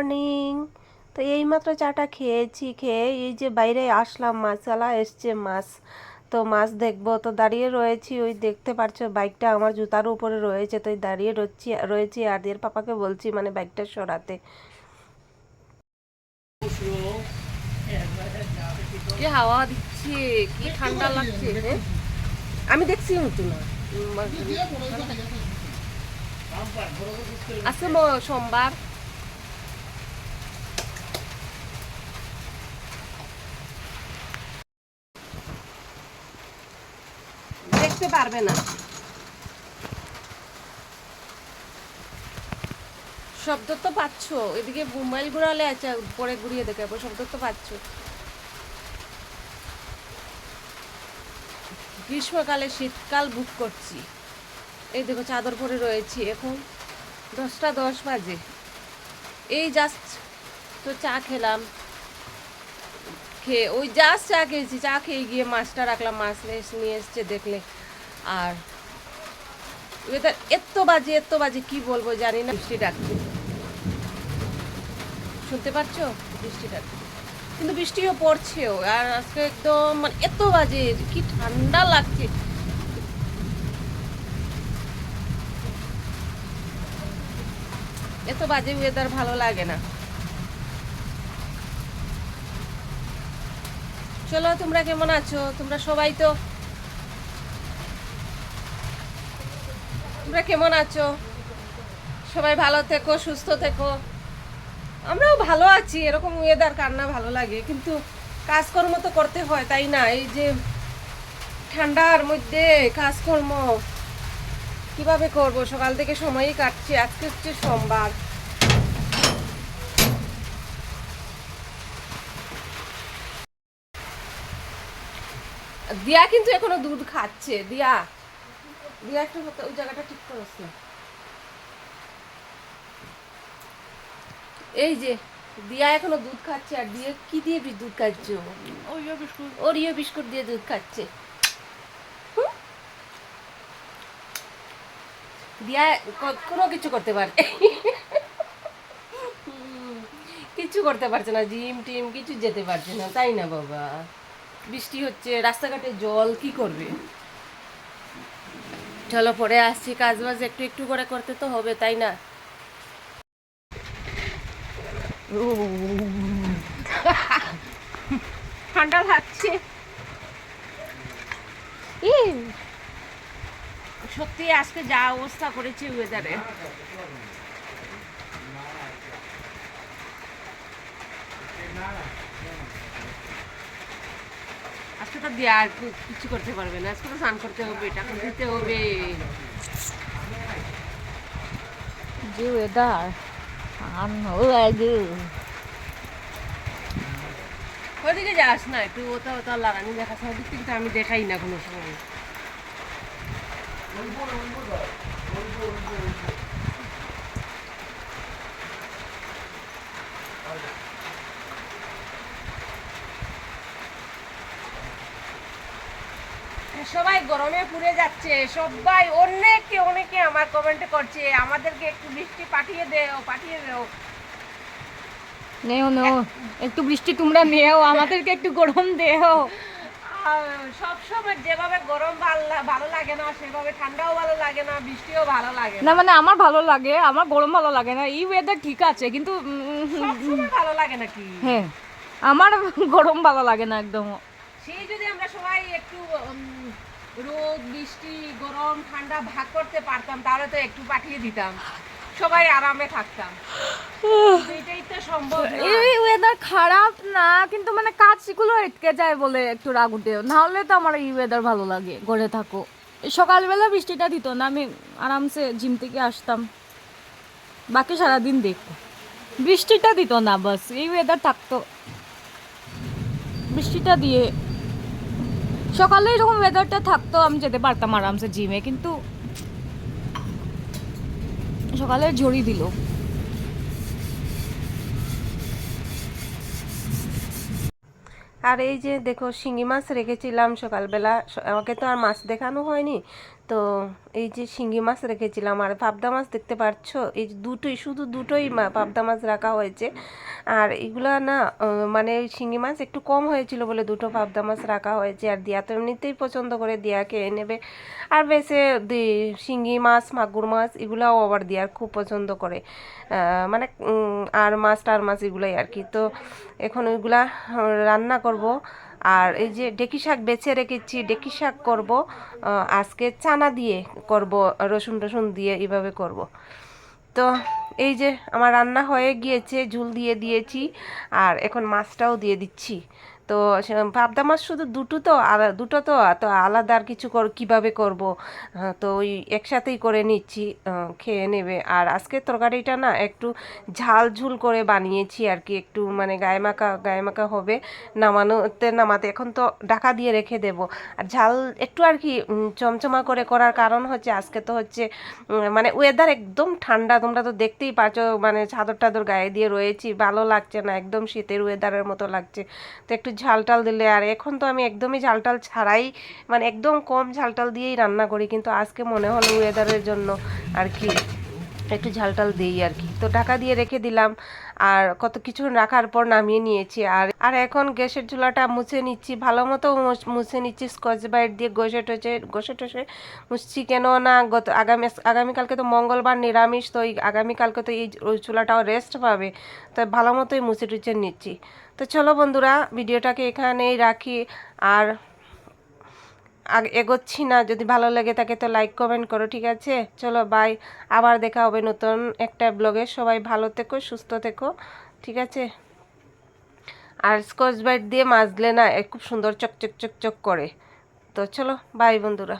Morning তো এইমাত্র চাটা খেয়েছি খেয়ে এই যে বাইরে আসলাম মাছালা এসছে মাছ। তো মাছ দেখব। তো দাঁড়িয়ে রয়েছি ওই দেখতে পারছ বাইকটা আমার জুতার উপরে রয়েছে তো দাঁড়িয়ে রয়েছি রয়েছি আর এর পাপাকে বলছি মানে বাইকটা সরাতে। কি হাওয়া দিচ্ছে? কি ঠান্ডা লাগছে। আমি দেখছি হতো না। আছে সোমবার। দেখতে পারবে না। শব্দ তো পাচ্ছ। এদিকে মোবাইল ঘুরালে আছে পরে ঘুরিয়ে দেখে শব্দ তো পাচ্ছ। গ্রীষ্মকালে শীতকাল বুক করছি। এই দেখো চাদর পরে রয়েছি এখন। দশটা দশ বাজে। এই জাস্ট তো চা খেলাম। খেয়ে ওই জাস্ট চা খেয়েছি। চা খেয়ে গিয়ে মাছটা রাখলাম। মাছ নিয়ে এসছে দেখলে। আর ওয়েদার এত বাজে এত বাজে, কি বলব জানি না। বৃষ্টি ডাকছে। শুনতে পাচ্ছ বৃষ্টি ডাকছে। কিন্তু বৃষ্টিও পড়ছেও, আর আজকে একদম মানে এত বাজে, কি ঠান্ডা লাগছে। এত বাজে ওয়েদার ভালো লাগে না। চলো, তোমরা কেমন আছো? তোমরা সবাই তো তোমরা কেমন আছো? সবাই ভালো থেকো, সুস্থ থেকো। আমরাও ভালো আছি, এরকম ওয়েদার কার না ভালো লাগে, কিন্তু কাজকর্ম তো করতে হয়, তাই না? এই যে ঠান্ডার মধ্যে কাজকর্ম, কীভাবে করব? সকাল থেকে সময়ই কাটছে, আজকে হচ্ছে সোমবার। দিয়া কিন্তু এখনও দুধ খাচ্ছে, দিয়া। দিয়া একটু হতে- ওই জায়গাটা ঠিক করস না এই যে দিয়া এখনও দুধ খাচ্ছে আর দিয়ে কি দিয়ে দুধ খাচ্ছে ওরিও বিস্কুট। ওরিও বিস্কুট দিয়ে দুধ খাচ্ছে। দিয়া কোনো কিছু করতে পারে কিচ্ছু করতে পারছে না জিম টিম কিছু যেতে পারছে না তাই না বাবা? বৃষ্টি হচ্ছে রাস্তাঘাটে জল কি করবে? চলো, পরে আসছি, কাজ বাজ একটু একটু করে করতে তো হবে, তাই না? ঠান্ডা লাগছে। সত্যি আজকে যা অবস্থা করেছে ওয়েদারে আজকে তো দেয়া আর কিছু করতে পারবে না। আজকে তো স্নান করতে হবে টাকা দিতে হবে। যে ওয়েদার ওদিকে যাস না একটু ওটা ওটা লাগানি দেখাস ওদিক থেকে আমি দেখাই না কোনো সময়। সবাই গরমে পুড়ে যাচ্ছে। সবাই অনেকে অনেকে আমার কমেন্টে করছে আমাদেরকে একটু বৃষ্টি পাঠিয়ে দেও পাঠিয়ে দেও। নেও নেও একটু বৃষ্টি তোমরা নেও আমাদেরকে একটু গরম দেও। সব সময় যেভাবে গরম ভালো লাগে না সেভাবে ঠান্ডাও ভালো লাগে না বৃষ্টিও ভালো লাগে না। মানে আমার ভালো লাগে আমার গরম ভালো লাগে না এই ওয়েদার ঠিক আছে কিন্তু ভালো লাগে নাকি? হ্যাঁ আমার গরম ভালো লাগে না একদম সেই যদি আমরা সবাই একটু উম, রোদ, বৃষ্টি, গরম, ঠান্ডা ভাগ করতে পারতাম, তাহলে তো একটু পাঠিয়ে দিতাম। সবাই আরামে থাকতাম। এটাই তো সম্ভব এই ওয়েদার খারাপ না, কিন্তু মানে কাজগুলো আটকে যায় বলে একটু রাগ উঠে। নাহলে তো আমার এই ওয়েদার ভালো লাগে, ঘরে থাকো। সকালবেলা বৃষ্টিটা দিত না, আমি আরামসে জিম থেকে আসতাম। বাকি সারাদিন দেখতো বৃষ্টিটা দিত না, বাস। এই ওয়েদার থাকতো। বৃষ্টিটা দিয়ে সকালে এরকম ওয়েদারটা থাকতো, আমি যেতে পারতাম আরামসে জিমে কিন্তু সকালে ঝড়ি দিল। আর এই যে দেখো, শিঙি মাছ রেখেছিলাম সকালবেলা আমাকে তো আর মাছ দেখানো হয়নি। তো এই যে শিঙ্গি মাছ রেখেছিলাম আর পাবদা মাছ দেখতে পাচ্ছ এই দুটোই, শুধু দুটোই পাবদা মাছ রাখা হয়েছে। আর এগুলা না মানে শিঙ্গি মাছ একটু কম হয়েছিল বলে দুটো পাবদা মাছ রাখা হয়েছে। আর দিয়া তো এমনিতেই পছন্দ করে দিয়া খেয়ে নেবে। আর বেশি শিঙ্গি মাছ, মাগুর মাছ এগুলাও আবার দিয়ার খুব পছন্দ করে। মানে আর মাছ টার মাছ এগুলাই আর কি। তো এখন ওইগুলা রান্না করব। আর এই যে ডেকি শাক বেছে রেখেছি, ডেকি শাক করব আজকে চানা দিয়ে করব, রসুন টসুন দিয়ে এইভাবে করব। তো এই যে আমার রান্না হয়ে গিয়েছে, ঝুল দিয়ে দিয়েছি, আর এখন মাছটাও দিয়ে দিচ্ছি। তো পাবদা মাছ শুধু দুটো তো দুটো তো তো আলাদা আর কিছু কর, কীভাবে করব? তো ওই একসাথেই করে নিচ্ছি খেয়ে নেবে। আর আজকে তরকারিটা না একটু ঝাল ঝুল করে বানিয়েছি আর কি, একটু মানে গায়ে মাখা গায়ে মাখা হবে, নামানোতে নামাতে। এখন তো ঢাকা দিয়ে রেখে দেব। আর ঝাল একটু আর কি চমচমা করে করার কারণ হচ্ছে, আজকে তো হচ্ছে মানে ওয়েদার একদম ঠান্ডা, তোমরা তো দেখতেই পাচ্ছ মানে চাদর টাদর গায়ে দিয়ে রয়েছি, ভালো লাগছে না, একদম শীতের ওয়েদারের মতো লাগছে। তো একটু ঝাল টাল দিলে, আর এখন তো আমি একদমই ঝাল টাল ছাড়াই মানে একদম কম ঝাল টাল দিয়েই রান্না করি, কিন্তু আজকে মনে হলো ওয়েদারের জন্য আর কি। একটু ঝাল টাল দিই আর কি। তো ঢাকা দিয়ে রেখে দিলাম আর কত কিছু রাখার পর নামিয়ে নিয়েছি। আর আর এখন গ্যাসের চুলাটা মুছে নিচ্ছি। ভালো মতো মুছে নিচ্ছি। স্কচ বাইট দিয়ে ঘষে টসে ঘষে টসে মুছছি। কেন না গত আগামী, আগামীকালকে তো মঙ্গলবার নিরামিষ, তো এই আগামীকালকে তো এই ওই চুলাটাও রেস্ট পাবে। তো ভালো মতোই মুছে টুছে নিচ্ছি। তো চলো বন্ধুরা, ভিডিওটাকে এখানেই রাখি। আর এগোচ্ছি না। যদি ভালো লাগে থাকে তো লাইক কমেন্ট করো, ঠিক আছে? চলো বাই আবার দেখা হবে নতুন একটা ব্লগে সবাই ভালো থেকো, সুস্থ থেকো, ঠিক আছে? আর স্কচ ব্রাইট দিয়ে মাজলে না খুব সুন্দর চকচক চকচক চক চক করে। তো চলো বাই বন্ধুরা।